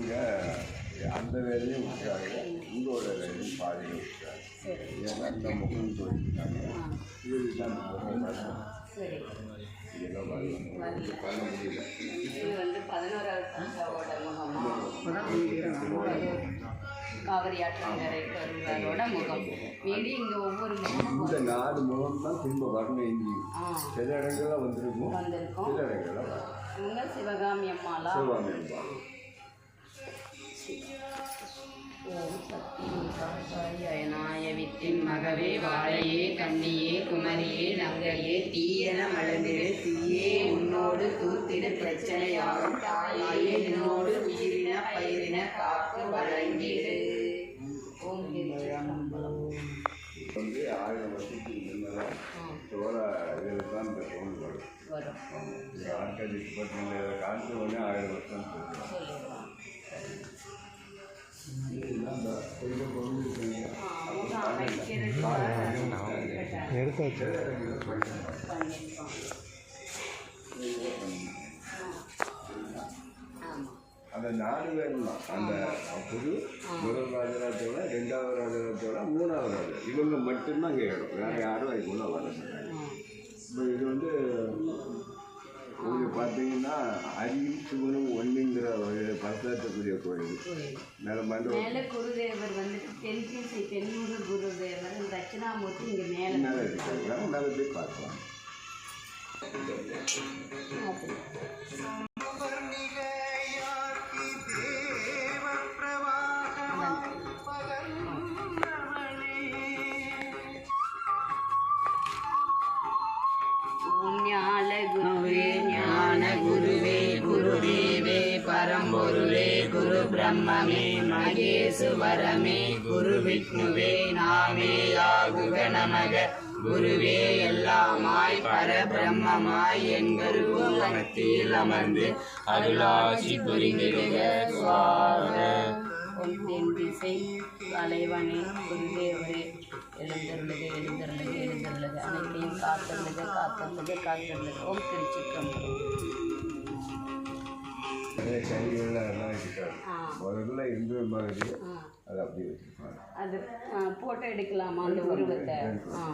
இவங்க அந்த வேலையும் விட்டாங்க உங்களோட வேலையும் பாதியில் விட்டாங்க அந்த முகம் சொல்லிட்டாங்க இதுதான். பண்ண முடியல. இது வந்து பதினோராவது தாத்தாவோட முகமா? காவிரி ஆற்றங்கரை கருவாரோட முகம். மீதி இங்கே ஒவ்வொரு இந்த நாலு முகம் தான் திரும்ப வரணும் எங்கேயும் சில இடங்கள்ல வந்திருக்கும். சில இடங்கள்ல வரும் இவங்க சிவகாமி அம்மாலா சிவாமி அம்பாள். ஓம் சக்தி அயனாய வித்தின் மகவே வாழையே கண்ணியே குமரியே நங்கையே தீயன மலர்ந்திடு தீயே உன்னோடு தூத்திடு பிரச்சனையாகும். தாயே நின்னோடு உயிரின பயிரின காக்கு வழங்கிடு. ஓம். வந்து ஆயிரம் வருஷத்துக்கு முன்னதான் சோழ இதில் தான் இந்த கோவில் வரும். இந்த ஆட்கள் பட்டியல காலத்து உடனே ஆயிரம் வருஷம் சொல்லுவாங்க எடுத்து வச்சு அந்த நாலு பேர் அந்த புது முதல் ராஜராஜோட ரெண்டாவது ராஜராஜோட மூணாவது ராஜா இவங்க மட்டும்தான் கேட்கணும் வேற யாரும் அதுக்குள்ள வர இப்போ இது வந்து உங்களுக்கு பார்த்தீங்கன்னா அரியும் சிவனும் பரசாற்றக்கூடிய கோயில் மேலே மண்டபம். மேல குருதேவர் வந்துட்டு தென்திசை தென்னூர் குருதேவர் தட்சிணாமூர்த்தி இங்க மேல மேலே இருக்கிறாங்க மேலே போய் பார்க்கலாம். ஞான குருவே ஞான குருவே பரம்பொருளே குரு பிரம்மமே மகேசுவரமே குரு விஷ்ணுவே நாமே யாகுக நமக குருவே எல்லாமாய் பரபிரம்மமாய் என் கருவத்தில் அமர்ந்து அருளாட்சி புரிந்திடுக சுவாக தென் திசை தலைவனே குருதேவரே எழுந்தருளுக எழுந்தருளுக எழுந்தருளுக. அனைத்தையும் காத்தருளுக காத்தருளுக காத்தருளுக. ஓம் திருச்சிக்கம் நிறைய கைகளில் எல்லாம் இருக்காது முதல்ல இருந்த மாதிரி அதை அப்படியே வச்சுருப்பாங்க. அது ஃபோட்டோ எடுக்கலாமா அந்த உருவத்தை? ஆ.